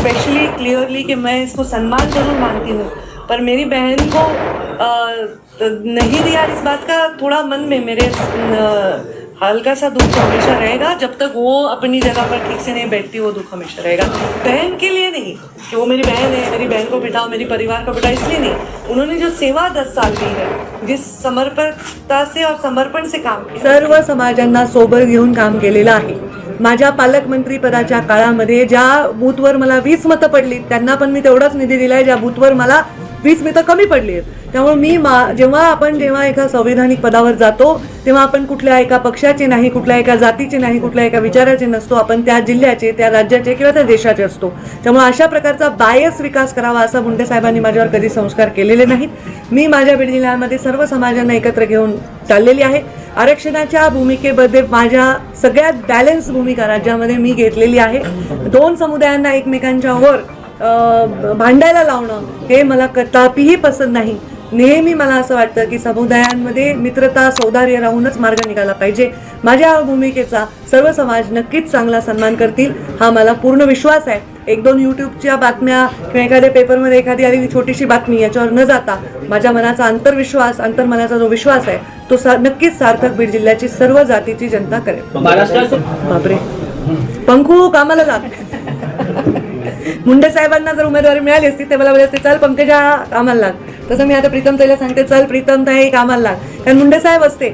Specially clearly कि मैं इसको सम्मान ज़रूर मानती हूँ। पर मेरी बहन को नहीं दिया इस बात का, थोड़ा मन में मेरे हल्का सा दुख हमेशा रहेगा। जब तक वो अपनी जगह पर ठीक से नहीं बैठती, वो दुख हमेशा रहेगा। बहन के लिए नहीं, कि वो मेरी बहन है, मेरी बहन को बिठाओ, मेरी परिवार को बिठाओ, इसलिए नहीं। उन्होंने जो सेवा दस साल की है, जिस समर्पणता से और समर्पण से काम सर्व समाजांना सोबत घेऊन काम केलेलं आहे. माझ्या पालकमंत्रीपदाच्या काळामध्ये ज्या बूथवर मला वीस मतं पडली त्यांना पण मी तेवढाच निधी दिलाय ज्या बूथवर मला वीस मतं कमी पडली आहेत. त्यामुळे मी मा जेव्हा आपण जेव्हा एका संविधानिक पदावर जातो तेव्हा आपण कुठल्या एका पक्षाचे नाही कुठल्या एका जातीचे नाही कुठल्या एका विचाराचे नसतो. आपण त्या जिल्ह्याचे त्या राज्याचे किंवा त्या देशाचे असतो. त्यामुळे अशा प्रकारचा बायस विकास करावा असं मुंडे साहेबांनी माझ्यावर कधी संस्कार केलेले नाहीत. मी माझ्या बीड जिल्ह्यामध्ये सर्व समाजांना एकत्र घेऊन चाललेली आहे. आरक्षणाच्या भूमिकेमध्ये माझ्या सगळ्यात बॅलन्स भूमिका राज्यामध्ये मी घेतलेली आहे. दोन समुदायांना एकमेकांच्यावर भांडायला लावणं हे मला कदापिही पसंत नाही. नेहमी मला असं वाटतं की समुदायांमध्ये मित्रता सौदार्य राहूनच मार्ग निघाला पाहिजे. माझ्या भूमिकेचा सर्व समाज नक्कीच चांगला सन्मान करतील हा मला पूर्ण विश्वास आहे. एक दोन यूट्यूबच्या बातम्या किंवा एखाद्या पेपरमध्ये एखादी आलेली छोटीशी बातमी याच्यावर न जाता माझ्या मनाचा अंतर्विश्वास अंतर्मनाचा जो विश्वास आहे तो सा नक्कीच सार्थक बीड जिल्ह्याची सर्व जातीची जनता करेल. बापरे. पंखू कामाला जात मुंडे साहेबांना जर उमेदवारी मिळाली असती ते मला बोलायचे चल पंकजा कामाला लाग तसं मी आता प्रीतम ताईला सांगते चल प्रीतम ताई कामाला लाग कारण मुंडे साहेब असते.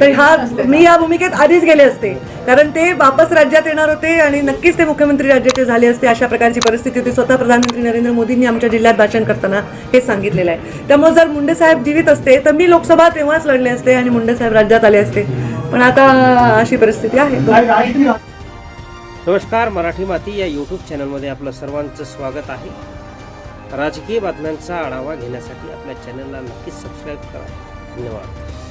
तर हा मी या भूमिकेत आधीच गेले असते. कारण ते वापस राज्यात येणार होते आणि नक्कीच ते मुख्यमंत्री राज्याचे झाले असते अशा प्रकारची परिस्थिती होती. स्वतः प्रधानमंत्री नरेंद्र मोदींनी आमच्या जिल्ह्यात भाषण करताना हे सांगितलेलं आहे. त्यामुळे जर मुंडे साहेब जीवित असते तर मी लोकसभा तेव्हाच लढले असते आणि मुंडे साहेब राज्यात आले असते. पण आता अशी परिस्थिती आहे. नमस्कार मराठी माती या यूट्यूब चॅनलमध्ये आपलं सर्वांचं स्वागत आहे. राजकीय बातम्यांचा आढावा घेण्यासाठी आपल्या चॅनलला नक्कीच सबस्क्राईब करा. धन्यवाद.